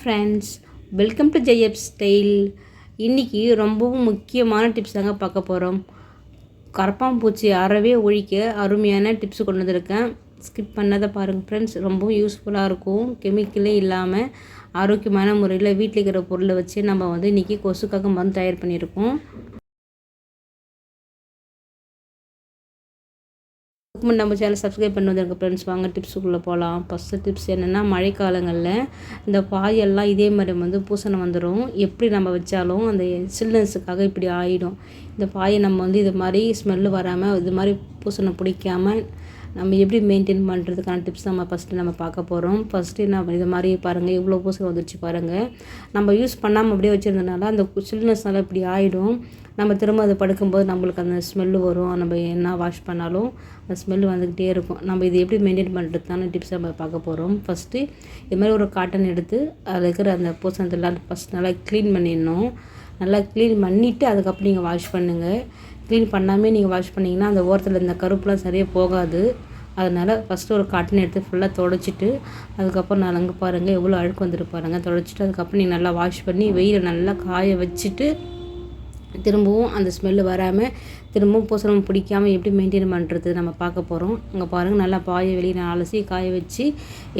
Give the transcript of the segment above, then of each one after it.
Friends welcome to Jaya style இன்றைக்கி ரொம்பவும் முக்கியமான டிப்ஸ் தாங்க பார்க்க போகிறோம் கரப்பாம்பூச்சி அறவே ஒழிக்க அருமையான டிப்ஸ் கொண்டு வந்திருக்கேன். ஸ்கிப் பண்ணதை பாருங்கள் ஃப்ரெண்ட்ஸ் ரொம்பவும் யூஸ்ஃபுல்லாக இருக்கும். கெமிக்கலே இல்லாமல் ஆரோக்கியமான முறையில் வீட்டில் இருக்கிற பொருளை வச்சு நம்ம வந்து இன்றைக்கி கொசுக்காக மருந்து தயார் பண்ணியிருக்கோம். அதுக்கு நம்ம சேனல் சப்ஸ்கிரைப் பண்ணி வந்திருக்க ஃப்ரெண்ட்ஸ் வாங்க டிப்ஸுக்குள்ளே போகலாம் ஃபஸ்ட்டு டிப்ஸ் என்னென்னா மழைக்காலங்களில் இந்த பாயெல்லாம் இதே மாதிரி வந்து பூசணை வந்துடும் எப்படி நம்ம வச்சாலும் அந்த சில்னஸுக்காக இப்படி ஆகிடும் இந்த பாயை நம்ம வந்து இது மாதிரி ஸ்மெல்லு வராமல் இது மாதிரி பூசணை பிடிக்காமல் நம்ம எப்படி மெயின்டைன் பண்ணுறதுக்கான டிப்ஸ் நம்ம ஃபஸ்ட்டு நம்ம பார்க்க போகிறோம் ஃபஸ்ட்டு நம்ம இது மாதிரி பாருங்கள் இவ்வளோ பூசல் வந்துருச்சு பாருங்கள் நம்ம யூஸ் பண்ணாமல் அப்படியே வச்சுருந்தனால அந்த சில்னஸ்னால இப்படி ஆகிடும் நம்ம திரும்ப அதை படுக்கும்போது நம்மளுக்கு அந்த ஸ்மெல்லு வரும். நம்ம என்ன வாஷ் பண்ணாலும் அந்த ஸ்மெல்லு வந்துக்கிட்டே இருக்கும். நம்ம இது எப்படி மெயின்டைன் பண்ணுறதுக்கான டிப்ஸ் நம்ம பார்க்க போகிறோம் ஃபஸ்ட்டு இது மாதிரி ஒரு காட்டன் எடுத்து அதில் இருக்கிற அந்த பூசணத்தெல்லாம் ஃபஸ்ட் நல்லா க்ளீன் பண்ணிடணும். நல்லா க்ளீன் பண்ணிவிட்டு அதுக்கப்புறம் நீங்கள் வாஷ் பண்ணுங்கள் க்ளீன் பண்ணாமே நீங்கள் வாஷ் பண்ணிங்கன்னா அந்த ஓரத்தில் இந்த கருப்புலாம் சரியாக போகாது. அதனால் ஃபஸ்ட்டு ஒரு காட்டன் எடுத்து ஃபுல்லாக தொடச்சிட்டு அதுக்கப்புறம் நான் அங்கே பாருங்கள் எவ்வளோ அழுக்கு வந்துட்டு பாருங்கள் தொடச்சிட்டு அதுக்கப்புறம் நீங்கள் நல்லா வாஷ் பண்ணி வெயிலை நல்லா காய வச்சுட்டு திரும்பவும் அந்த ஸ்மெல்லு வராமல் திரும்பவும் பூசணம் பிடிக்காமல் எப்படி மெயின்டைன் பண்ணுறது நம்ம பார்க்க போகிறோம் அங்கே பாருங்கள் நல்லா பாயை வெளியே நான் அலசி காய வச்சு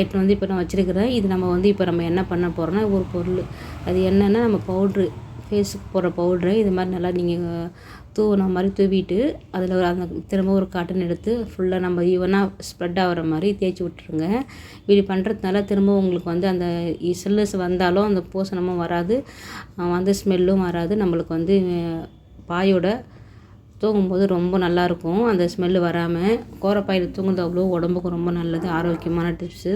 எட்டு வந்து இப்போ நான் வச்சுருக்கிறேன். இது நம்ம வந்து இப்போ நம்ம என்ன பண்ண போகிறோன்னா ஒரு பொருள். அது என்னென்னா நம்ம பவுட்ரு ஃபேஸுக்கு போடுற பவுட்ரு இது மாதிரி நல்லா நீங்கள் தூவின மாதிரி தூவிட்டு அதில் ஒரு அந்த திரும்ப ஒரு காட்டன் எடுத்து ஃபுல்லாக நம்ம ஈவனாக ஸ்ப்ரெட் ஆகிற மாதிரி தேய்ச்சி விட்ருங்க இப்படி பண்ணுறதுனால திரும்ப உங்களுக்கு வந்து அந்த சில்லஸ் வந்தாலும் அந்த பூசணமும் வராது. வந்து ஸ்மெல்லும் வராது. நம்மளுக்கு வந்து பாயோட தூங்கும்போது ரொம்ப நல்லாயிருக்கும் அந்த ஸ்மெல்லு வராமல் கோரப்பாயில் தூங்குறது அவ்வளோ உடம்புக்கு ரொம்ப நல்லது. ஆரோக்கியமான டிப்ஸு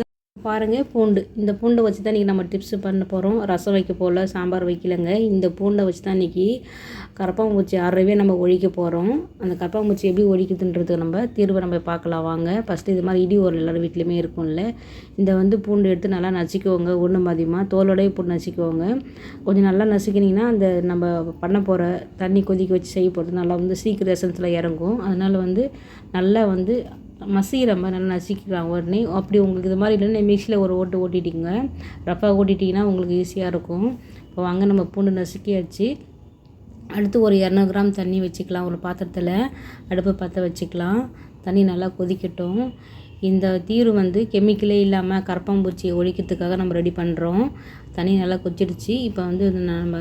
பாருங்கள் பூண்டு. இந்த பூண்டை வச்சு தான் இன்றைக்கி நம்ம டிப்ஸ் பண்ண போகிறோம் ரசம் வைக்க போகல சாம்பார் வைக்கலங்க. இந்த பூண்டை வச்சு தான் இன்றைக்கி கரப்பாம்பூச்சி அறவே நம்ம ஒழிக்க போகிறோம் அந்த கரப்பாம்பூச்சி எப்படி ஒழிக்குதுன்றது நம்ம தீர்வை நம்ம பார்க்கலாம். வாங்க ஃபஸ்ட்டு இது மாதிரி இடி ஒரு எல்லோரும் வீட்லேயுமே இருக்கும்ல. இந்த வந்து பூண்டு எடுத்து நல்லா நசிக்குவோங்க ஒன்று அதிகமாக தோலோடய பூண்டு நசிக்குவோங்க கொஞ்சம் நல்லா நசுக்கினீங்கன்னா அந்த நம்ம பண்ண போகிற தண்ணி கொதிக்க வச்சு செய்ய போகிறது நல்லா வந்து சீக்கிரம் எசன்ஸில் இறங்கும். அதனால் வந்து நல்லா வந்து மசிகிற மாதிரி நல்லா நசுக்கிக்கலாம். உடனே அப்படி உங்களுக்கு இது மாதிரி இல்லைன்னா மிக்சியில் ஒரு ஓட்டு ஓட்டிட்டிங்க. ரஃபாக ஓட்டிட்டிங்கன்னா உங்களுக்கு ஈஸியாக இருக்கும். இப்போ வாங்க நம்ம பூண்டு நசுக்கியாச்சு. அடுத்து ஒரு இரநூறு கிராம் தண்ணி வச்சுக்கலாம். ஒரு பாத்திரத்தில் அடுப்பை பற்ற வச்சுக்கலாம். தண்ணி நல்லா கொதிக்கட்டும். இந்த தீரு வந்து கெமிக்கலே இல்லாமல் கரப்பாம்பூச்சியை ஒழிக்கிறதுக்காக நம்ம ரெடி பண்ணுறோம் தண்ணி நல்லா கொச்சிடுச்சு இப்போ வந்து நம்ம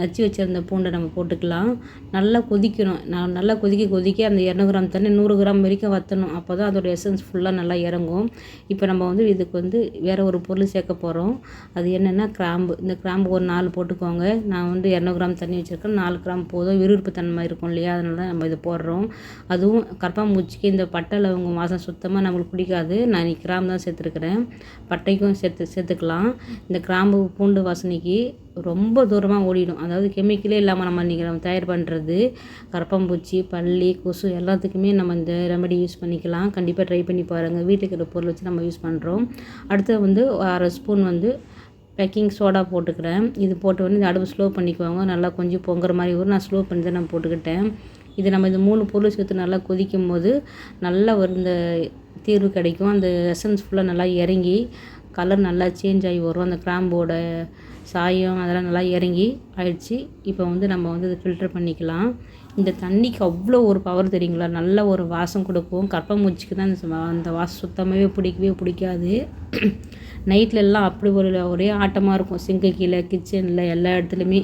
நச்சு வச்சுருந்த பூண்டை நம்ம போட்டுக்கலாம். நல்லா கொதிக்கணும். நான் நல்லா கொதிக்க கொதிக்க அந்த இரநூறு கிராம் தண்ணி நூறு கிராம் வரைக்கும் வற்றணும் அப்போ தான் அதோடய எசன்ஸ் ஃபுல்லாக நல்லா இறங்கும். இப்போ நம்ம வந்து இதுக்கு வந்து வேறு ஒரு பொருள் சேர்க்க போகிறோம் அது என்னென்னா கிராம்பு. இந்த கிராம்பு ஒரு நாலு போட்டுக்கோங்க. நான் வந்து இரநூறு கிராம் தண்ணி வச்சுருக்கேன். நாலு கிராம் போதும். விறுவிறுப்பு தன்மை இருக்கும் இல்லையா? அதனால தான் நம்ம இது போடுறோம். அதுவும் கரப்பாம்பூச்சிக்கு இந்த பட்டை லவங்க வாசம் சுத்தமாக நம்மளுக்கு பிடிக்காது. நான் கிராம் கிராம்பு தான் சேர்த்துருக்குறேன். பட்டைக்கும் சேர்த்து சேர்த்துக்கலாம். இந்த கிராம்பு பூண்டு வாசனைக்கு ரொம்ப தூரமாக ஓடிடும். அதாவது கெமிக்கலே இல்லாமல் நம்ம இன்றைக்கி நம்ம தயார் பண்ணுறது கரப்பாம்பூச்சி பள்ளி கொசு எல்லாத்துக்குமே நம்ம இந்த ரெமடி யூஸ் பண்ணிக்கலாம். கண்டிப்பாக ட்ரை பண்ணி பாருங்கள் வீட்டுக்கு இருக்கிற பொருள் வச்சு நம்ம யூஸ் பண்ணுறோம் அடுத்து வந்து அரை ஸ்பூன் வந்து பேக்கிங் சோடா போட்டுக்கிறேன். இது போட்டு வந்து இந்த அடுப்பு ஸ்லோ பண்ணிக்குவாங்க. நல்லா கொஞ்சம் பொங்குற மாதிரி ஒரு நான் ஸ்லோ பண்ணி தான் நான் போட்டுக்கிட்டேன். இது நம்ம இந்த மூணு பொருள் சேர்த்து நல்லா கொதிக்கும் போது நல்லா ஒரு இந்த தீர்வு கிடைக்கும். அந்த எசன்ஸ் ஃபுல்லாக நல்லா இறங்கி கலர் நல்லா சேஞ்ச் ஆகி வரும். அந்த கிராம்போட சாயம் அதெல்லாம் நல்லா இறங்கி ஆயிடுச்சு. இப்போ வந்து நம்ம வந்து அதை ஃபில்டர் பண்ணிக்கலாம். இந்த தண்ணிக்கு அவ்வளோ ஒரு பவர் தெரியுங்களா? நல்ல ஒரு வாசம் கொடுக்கும். கற்பமூச்சிக்கு தான் அந்த அந்த வாசம் சுத்தமாகவே பிடிக்கவே பிடிக்காது. நைட்லெல்லாம் அப்படி ஒரு ஒரே ஆட்டமாக இருக்கும். சிங்கு கீழே கிச்சனில் எல்லா இடத்துலையுமே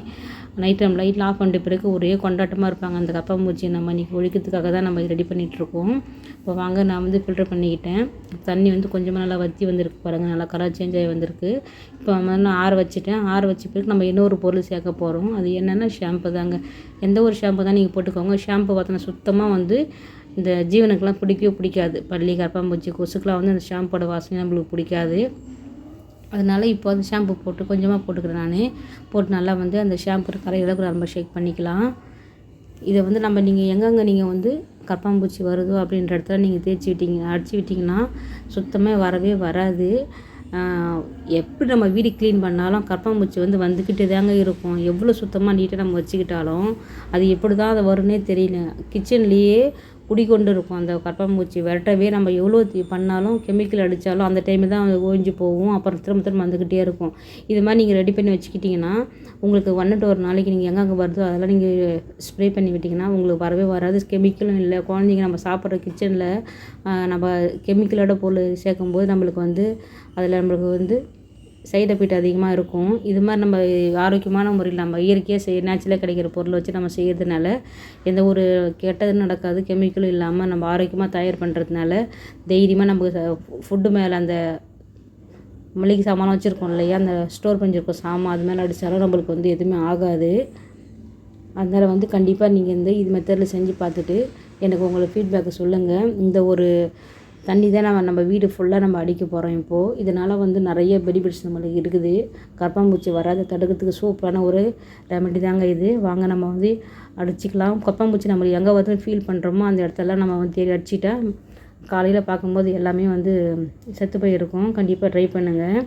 நைட் டைம் லைட்லாம் ஆஃப் பண்ணிட்டு பிறகு ஒரே கொண்டாட்டமாக இருப்பாங்க. அந்த கப்பாம்பூச்சி நம்ம இன்றைக்கி ஒழிக்கிறதுக்காக தான் நம்ம ரெடி பண்ணிகிட்ருக்கோம் இப்போ வாங்க நான் வந்து ஃபில்டர் பண்ணிக்கிட்டேன். தண்ணி வந்து கொஞ்சமாக நல்லா வற்றி வந்திருக்கு பாருங்கள் நல்லா கலர் சேஞ்ச் ஆகி வந்திருக்கு. இப்போ நான் ஆற வச்சுட்டேன். ஆற வச்ச பிறகு நம்ம இன்னொரு பொருள் சேர்க்க போகிறோம் அது என்னென்னா ஷாம்பு தாங்க. எந்த ஒரு ஷாம்பு தான் நீங்கள் போட்டுக்கோங்க. ஷாம்பு பார்த்தோன்னா சுத்தமாக வந்து இந்த ஜீவனுக்கெல்லாம் பிடிக்கவே பிடிக்காது. பள்ளி கரப்பாம்பூச்சி கொசுக்கெலாம் வந்து அந்த ஷாம்போட வாசனை நம்மளுக்கு பிடிக்காது. அதனால் இப்போ அந்த ஷாம்பு போட்டு கொஞ்சமாக போட்டுக்கிறேன் நான். போட்டு நல்லா வந்து அந்த ஷாம்பு கரையில நம்ம ஷேக் பண்ணிக்கலாம். இதை வந்து நம்ம நீங்கள் எங்கெங்கே நீங்கள் வந்து கரப்பாம்பூச்சி வருதோ அப்படின்ற இடத்துல நீங்கள் தேய்ச்சி விட்டீங்க அடிச்சு விட்டிங்கன்னா சுத்தமாக வரவே வராது. எப்படி நம்ம வீடு க்ளீன் பண்ணாலும் கரப்பாம்பூச்சி வந்து வந்துக்கிட்டே தாங்க இருக்கும். எவ்வளோ சுத்தமாக நீட்டாக நம்ம வச்சுக்கிட்டாலும் அது எப்படி தான் அதை வரும்னே தெரியல. கிச்சன்லேயே குடிக்கொண்டு இருக்கும் அந்த கரப்பான்பூச்சி விரட்டவே நம்ம எவ்வளோ பண்ணாலும் கெமிக்கல் அடித்தாலும் அந்த டைமில் தான் அது ஓய்ஞ்சு போகும். அப்புறம் திரும்ப திரும்ப வந்துக்கிட்டே இருக்கும். இது மாதிரி நீங்கள் ரெடி பண்ணி வச்சுக்கிட்டிங்கன்னா உங்களுக்கு வந்துட்டு ஒரு நாளைக்கு நீங்கள் எங்கெங்கே வருதோ அதெல்லாம் நீங்கள் ஸ்ப்ரே பண்ணி விட்டிங்கன்னா உங்களுக்கு வரவே வராது. கெமிக்கலும் இல்லை. குழந்தைங்க நம்ம சாப்பிட்ற கிச்சனில் நம்ம கெமிக்கலோட பொருள் சேர்க்கும்போது நம்மளுக்கு வந்து அதில் நம்மளுக்கு வந்து சைடு எஃபெக்ட் அதிகமாக இருக்கும். இது மாதிரி நம்ம ஆரோக்கியமான முறையில் நம்ம இயற்கையாக செய்ய நேச்சுரலாக கிடைக்கிற பொருளை வச்சு நம்ம செய்கிறதுனால எந்த ஒரு கெட்டதும் நடக்காது. கெமிக்கலும் இல்லாமல் நம்ம ஆரோக்கியமாக தயார் பண்ணுறதுனால தைரியமாக நமக்கு ஃபுட்டு மேலே அந்த மளிகை சாமான் வச்சுருக்கோம் இல்லையா? அந்த ஸ்டோர் பண்ணியிருக்கோம் சாமான். அது மேலே அடித்தாலும் நம்மளுக்கு வந்து எதுவுமே ஆகாது. அதனால் வந்து கண்டிப்பாக நீங்கள் வந்து இது மெத்தடில் செஞ்சு பார்த்துட்டு எனக்கு உங்களை ஃபீட்பேக்கை சொல்லுங்கள் இந்த ஒரு தண்ணி தான் நம்ம நம்ம வீடு ஃபுல்லாக நம்ம அடிக்க போகிறோம் இப்போது இதனால் வந்து நிறைய பெனிஃபிட்ஸ் நம்மளுக்கு இருக்குது கரப்பான்பூச்சி வராத. தடுக்கிறதுக்கு சூப்பரான ஒரு ரெமெடி தாங்க இது. வாங்க நம்ம வந்து அடிச்சிக்கலாம். கரப்பான்பூச்சி நம்மளுக்கு எங்கே வந்து ஃபீல் பண்ணுறோமோ அந்த இடத்தெல்லாம் நம்ம வந்து தேடி அடிச்சிட்டா காலையில் பார்க்கும்போது எல்லாமே வந்து செத்து போயிருக்கும். கண்டிப்பாக ட்ரை பண்ணுங்கள்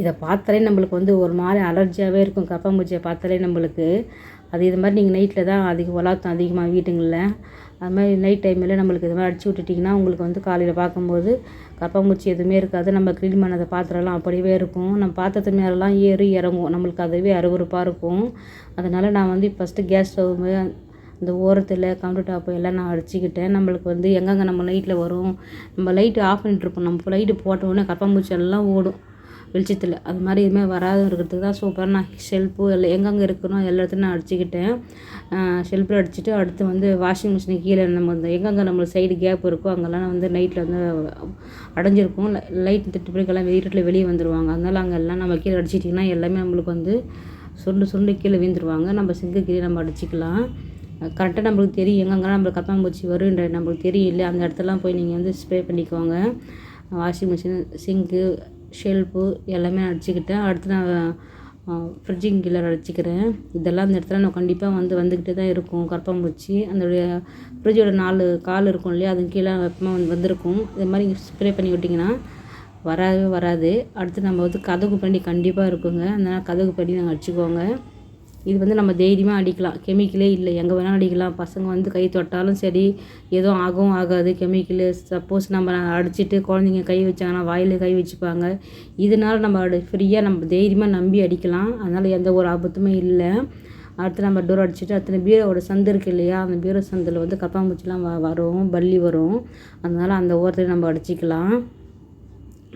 இதை பார்த்தாலே நம்மளுக்கு வந்து ஒரு மாதிரி அலர்ஜியாகவே இருக்கும். கப்பாம்பூச்சியை பார்த்தாலே நம்மளுக்கு. அது இது மாதிரி நீங்கள் நைட்டில் தான் அதிக உலாத்தம் அதிகமாக வீட்டுங்களில். அது மாதிரி நைட் டைமில் நம்மளுக்கு இது மாதிரி அடிச்சு விட்டுட்டிங்கன்னா உங்களுக்கு வந்து காலையில் பார்க்கும்போது கப்பாம்பூச்சி எதுவுமே இருக்காது. நம்ம க்ளீன் பண்ணத பாத்திரம்லாம் அப்படியே இருக்கும். நம்ம பாத்திரத்து மேலெலாம் ஏறி இறங்கும் நம்மளுக்கு அதுவே அருவருப்பாக இருக்கும். அதனால் நான் வந்து ஃபஸ்ட்டு கேஸ் ஸ்டவ் இந்த ஓரத்தில் கவுண்டர் டாப்பு எல்லாம் நான் அடிச்சுக்கிட்டேன். நம்மளுக்கு வந்து எங்கெங்கே நம்ம லைட்டில் வரும்? நம்ம லைட்டு ஆஃப் பண்ணிட்டுருப்போம் நம்ம லைட்டு போட்ட உடனே கப்பாம்பூச்சி எல்லாம் ஓடும். வெளிச்சத்தில். அது மாதிரி எதுவுமே வராது. இருக்கிறதுக்கு தான் சூப்பராக நான் ஷெல்ஃபு எல்லாம் எங்கெங்கே இருக்கணும்? எல்லா இடத்துலையும் நான் அடிச்சுக்கிட்டேன். ஷெல்ஃபில் அடிச்சுட்டு அடுத்து வந்து வாஷிங் மிஷினுக்கு கீழே நம்ம இந்த எங்கெங்கே நம்மளுக்கு சைடு கேப் இருக்கோ அங்கெல்லாம் வந்து நைட்டில் வந்து அடைஞ்சிருக்கும். லைட் திட்டு பிள்ளைக்கெல்லாம் வீட்டில் வெளியே வந்துடுவாங்க அதனால் அங்கெல்லாம் நம்ம கீழே அடிச்சிட்டிங்கன்னா எல்லாமே நம்மளுக்கு வந்து சுருண்டு சுருண்டு கீழே வீழ்ந்துருவாங்க. நம்ம சிங்கு கீழே நம்ம அடிச்சிக்கலாம். கரெக்டாக நம்மளுக்கு தெரியும். எங்கெங்கெல்லாம் நம்மளுக்கு கத்தாம்பூச்சி வருன்ற நம்மளுக்கு தெரியும் இல்லை அந்த இடத்துலலாம் போய் நீங்கள் வந்து ஸ்ப்ரே பண்ணிக்கோங்க. வாஷிங் மிஷின் சிங்க்கு ஷெல்ஃபு எல்லாமே அடிச்சுக்கிட்டேன் அடுத்து நான் ஃப்ரிட்ஜிங் கீழே அடிச்சுக்கிறேன் இதெல்லாம் அந்த இடத்துல நான் கண்டிப்பாக வந்து வந்துக்கிட்டே தான் இருக்கும். கரப்பான்பூச்சி அதோடைய ஃப்ரிட்ஜோட நாலு கால் இருக்கும் இல்லையா அது கீழே வெப்பமாக வந்து வந்திருக்கும். இது மாதிரி ஸ்ப்ரே பண்ணி விட்டிங்கன்னா வரவே வராது. அடுத்து நம்ம வந்து கதகு பண்ணி கண்டிப்பாக இருக்குங்க. அதனால் கதகு பண்ணி நாங்கள் அடிச்சுக்கோங்க இது வந்து நம்ம தைரியமாக அடிக்கலாம். கெமிக்கலே இல்லை. எங்கே வேணாலும் அடிக்கலாம். பசங்க வந்து கை தொட்டாலும் சரி எதுவும் ஆகவும் ஆகாது. கெமிக்கலு சப்போஸ் நம்ம அடிச்சிட்டு குழந்தைங்க கை வச்சாங்கன்னா வாயில் கை வச்சுப்பாங்க. இதனால் நம்ம அடி ஃப்ரீயாக நம்ம தைரியமாக நம்பி அடிக்கலாம். அதனால் எந்த ஒரு ஆபத்துமே இல்லை. அடுத்து நம்ம டோர் அடிச்சுட்டு அத்தனை பீரோவோட சந்து இருக்குது இல்லையா? அந்த பீரோ சந்தில் வந்து கப்பாம்பூச்சிலாம் வ வரும் பல்லி வரும். அதனால் அந்த ஓரத்தில் நம்ம அடிச்சிக்கலாம்.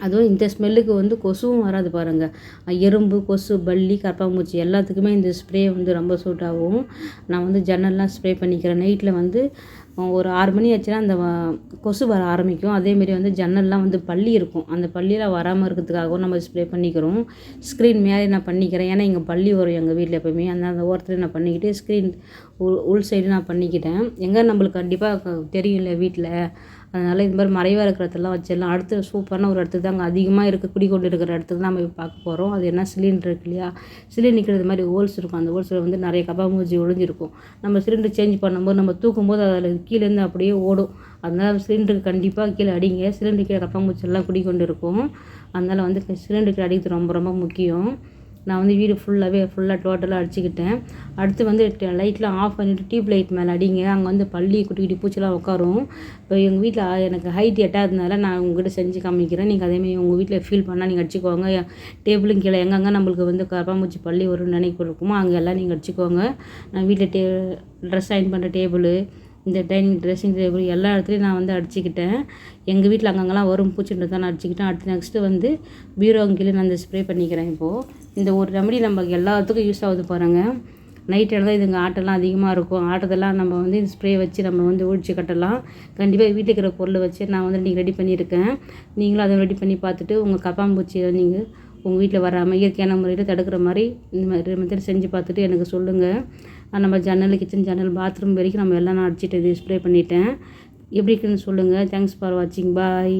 அதுவும் இந்த ஸ்மெல்லுக்கு வந்து கொசுவும் வராது பாருங்கள் எறும்பு கொசு பல்லி கரப்பாம்பூச்சி எல்லாத்துக்குமே இந்த ஸ்ப்ரே வந்து ரொம்ப சூட் ஆகும். நான் வந்து ஜன்னல்லாம் ஸ்ப்ரே பண்ணிக்கிறேன். நைட்டில் வந்து ஒரு ஆறு மணி ஆச்சுன்னா அந்த கொசு வர ஆரம்பிக்கும். அதேமாரி வந்து ஜன்னல்லாம் வந்து பள்ளி இருக்கும். அந்த பள்ளியில் வராமல் இருக்கிறதுக்காகவும் நம்ம ஸ்ப்ரே பண்ணிக்கிறோம். ஸ்க்ரீன் மேலே நான் பண்ணிக்கிறேன். ஏன்னா இங்கே பள்ளி வரும் எங்கள் வீட்டில் எப்போயுமே அந்த அந்த ஓரத்தில் நான் பண்ணிக்கிட்டு ஸ்க்ரீன் உள் உள் சைடு நான் பண்ணிக்கிட்டேன். எங்கே நம்மளுக்கு கண்டிப்பாக தெரியும்ல வீட்டில் அதனால் இது மாதிரி மறைவாக இருக்கிற இடத்துலாம் வச்சிடலாம் அடுத்து சூப்பரான ஒரு இடத்துக்கு தான் அங்கே அதிகமாக இருக்க. குடிக்கொண்டு இருக்கிற இடத்துக்கு தான் நம்ம பார்க்க போகிறோம் அது என்ன சிலிண்டர் இருக்கு இல்லையா? சிலிண்டர் நிற்கிறது மாதிரி ஹோல்ஸ் இருக்கும். அந்த ஹோல்ஸில் வந்து நிறைய கபா மூஞ்சி ஒழிஞ்சிருக்கும் நம்ம சிலிண்டர் சேஞ்ச் பண்ணும்போது நம்ம தூக்கும்போது அதில் கீழேருந்து அப்படியே ஓடும். அதனால் சிலிண்டருக்கு கண்டிப்பாக கீழே அடிங்க. சிலிண்டர் கீழே கப்பாம்பூச்சி எல்லாம் குடிக்கொண்டு இருக்கும் அதனால் வந்து சிலிண்டருக்கு அடிக்கிறது ரொம்ப ரொம்ப முக்கியம். நான் வந்து வீடு ஃபுல்லாகவே ஃபுல்லாக டோட்டலாக அடிச்சுக்கிட்டேன். அடுத்து வந்து லைட்லாம் ஆஃப் பண்ணிவிட்டு டியூப் லைட் மேலே அடிங்க. அங்கே வந்து பள்ளி குட்டி குட்டி பூச்சிலாம் உட்காரும் இப்போ எங்கள் வீட்டில் எனக்கு ஹைட் எட்டாததுனால நான் உங்ககிட்ட செஞ்சு காமிக்கிறேன். நீங்கள் அதேமாதிரி உங்கள் வீட்டில் ஃபீல் பண்ணால் நீங்கள் அடிச்சுக்கோங்க. டேபிளும் கீழே எங்கெங்கே நம்மளுக்கு வந்து கரப்பாம்பூச்சி பள்ளி ஒரு நினைப்பு இருக்குமோ அங்கே எல்லாம் நீங்கள் அடிச்சுக்கோங்க. நான் வீட்டில் டே ட்ரெஸ் அயன் பண்ணுற டேபிள் இந்த டைனிங் ட்ரெஸ்ஸிங் டேபிள் எல்லா இடத்துலையும் நான் வந்து அடிச்சுக்கிட்டேன். எங்கள் வீட்டில் அங்கங்கெல்லாம் வரும் பூச்சின்றது தான் நான் அடிச்சுக்கிட்டேன். அடுத்து நெக்ஸ்ட்டு வந்து பீரோ கீழே நான் இந்த ஸ்ப்ரே பண்ணிக்கிறேன் இப்போது இந்த ஒரு ரெமடி நம்ம எல்லாத்துக்கும் யூஸ் ஆகுது பாருங்கள் நைட்டில் தான் இதுங்க ஆட்டெல்லாம் அதிகமாக இருக்கும். ஆட்டத்தெல்லாம் நம்ம வந்து இந்த ஸ்ப்ரே வச்சு நம்ம வந்து ஒழிச்சு கட்டலாம். கண்டிப்பாக வீட்டுக்கு இருக்கிற பொருளை வச்சு நான் வந்து நீங்கள் ரெடி பண்ணியிருக்கேன். நீங்களும் அதை ரெடி பண்ணி பார்த்துட்டு உங்கள் கப்பாம்பூச்சியை நீங்கள் உங்கள் வீட்டில் வராமல் இயற்கையான முறையில் தடுக்கிற மாதிரி இந்த மாதிரி மெத்தட் செஞ்சு பார்த்துட்டு எனக்கு சொல்லுங்கள் நம்ம ஜன்னல் கிச்சன் ஜன்னல் பாத்ரூம் வரைக்கும் நம்ம எல்லாம் நான் அடிச்சுட்டு ஸ்ப்ரே பண்ணிட்டேன். எப்படி இருக்குன்னு சொல்லுங்கள் தேங்க்ஸ் ஃபார் வாட்சிங் பாய்